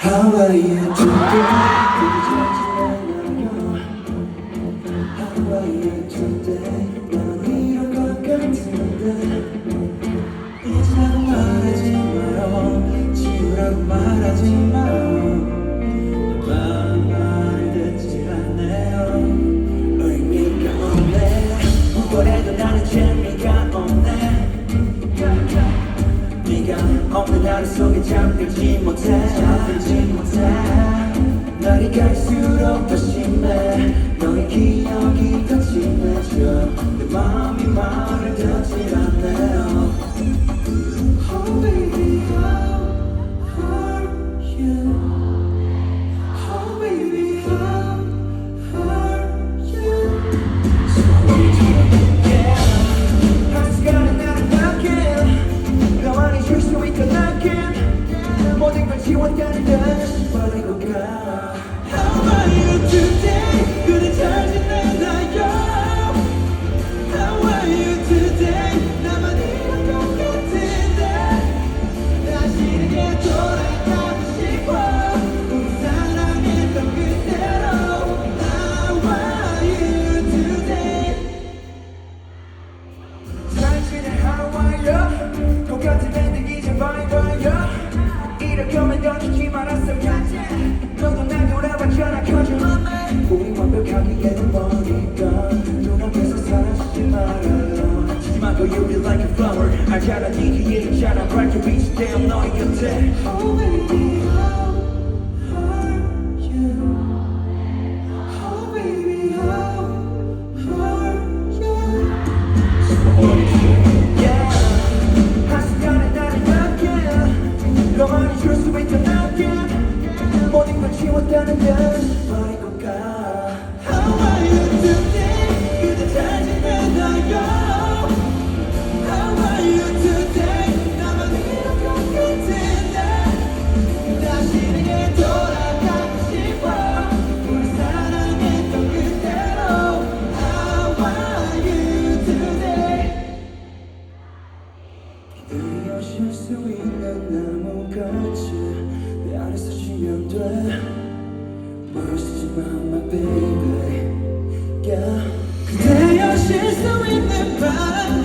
How are you today? How are you today? 난 이럴 것 같은데 잊으라고 말하지 마요 지우라고 말 하루 속에 잠들지 못해. 잠들지 못해. 날이 갈수록 더 심해. 너의 기억이 더 진해져. 내마 듯 버리고 가 How are you flower 알잖아 네 뒤에 있잖아 밝게 빛이 되어 너의 곁에 Oh baby how are you Oh baby how are you 한 시간에 나를 맡겨 너만이 줄수 있던 느낌 모든 걸 지웠다는 듯 수 있는 나무같이 내 안에서 쉬면 돼 멀어지지 마 my baby yeah. 그대여 쉴수 있는 밤